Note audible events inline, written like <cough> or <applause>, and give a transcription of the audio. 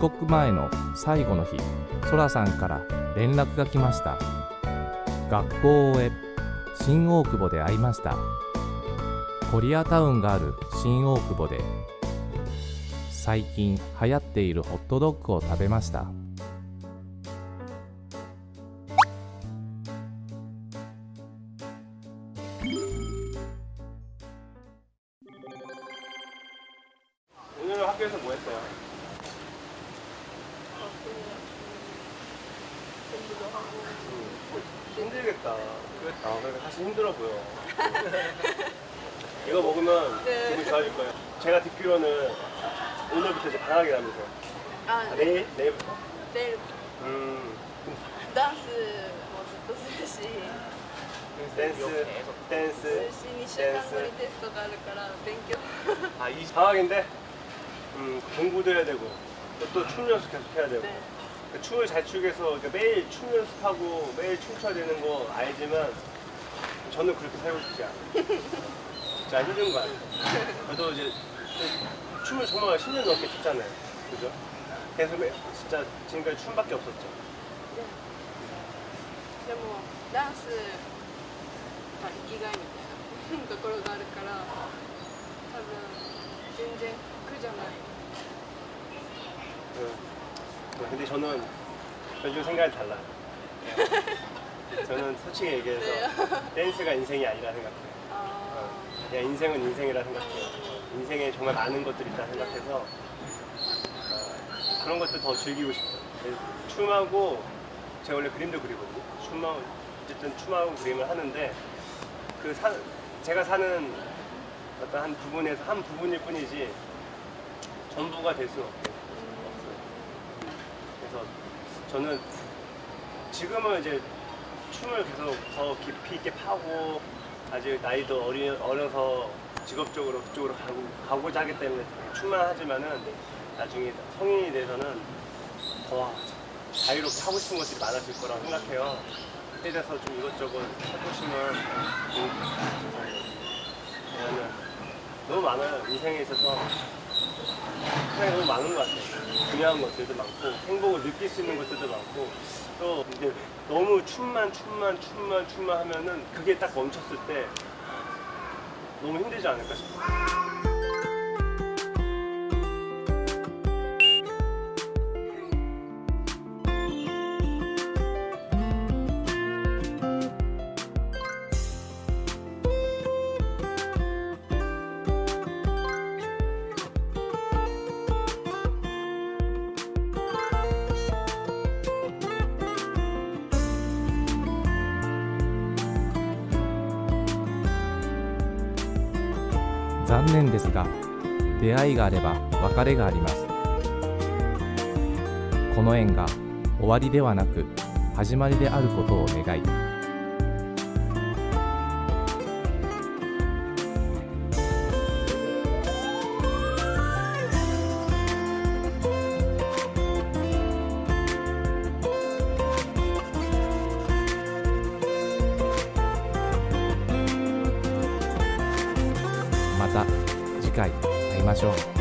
出国前の最後の日ソラさんから連絡が来ました学校を終え新大久保で会いましたコリアタウンがある新大久保で最近流行っているホットドッグを食べました그 오늘 학교에서 뭐 했어요? 힘들겠다. 그래, 아, 그래 사실 힘들어 보여. <laughs> 이거 먹으면 네. 기분 좋아질 거예요. 제가 듣기로는 오늘부터 이제 방학이라면서요. 아, 아, 내일? 내일부터? 내일 음, ダンスもずっとするし 댄스, 댄스. するし2週間後にテストがあるから勉強 아, 이 방학인데 음, 공부도 해야 되고 또, 또 춤 연습 계속 해야 되고 네. 그 춤을 잘 추기 위해서 이렇게 매일 춤 연습하고 매일 춤춰야 되는 거 알지만 저는 그렇게 살고 싶지 않아요. <laughs> 진짜 힘든 거 아니에요. 저도 이제 춤을 정말 10년 넘게 췄잖아요. 그죠? 계속 매- 진짜 지금까지 춤밖에 없었죠. でもダンスが生きがいみたいなところがあるから多分全然苦じゃない 그, <laughs> 근데 저는 요즘 생각이 달라요. <laughs> 저는 솔직히 얘기해서 댄스가 인생이 아니라 생각해요. あ 그냥 인생은 인생이라 생각해요. 인생에 정말 많은 것들이 있다 생각해서 어, 그런 것들 더 즐기고 싶어요. 춤하고 제가 원래 그림도 그리거든요. 춤하고 어쨌든 춤하고 그림을 하는데 그 사, 제가 사는 어떤 한 부분에서 한 부분일 뿐이지 전부가 될 수는. 없어요. 그래서 저는 지금은 이제 춤을 계속 더 깊이 있게 파고 아직 나이도 어리, 어려서 직업적으로 그쪽으로 가고, 가고자 하기 때문에 춤만 하지만은 나중에 성인이 돼서는 더 자유롭게 하고 싶은 것들이 많아질 거라고 생각해요. 그때 돼서 좀 이것저것 해보시면 같아요. 왜냐면 너무 많아요. 인생에 있어서 세상에 너무 많은 것 같아요. 중요한 것들도 많고 행복을 느낄 수 있는 것들도 많고 또 이제 너무 춤만 춤만 춤만 춤만 하면은 그게 딱 멈췄을 때 너무 힘들지 않을까 싶어요. 残念ですが出会いがあれば別れがあります。この縁が終わりではなく始まりであることを願いた次回会いましょう。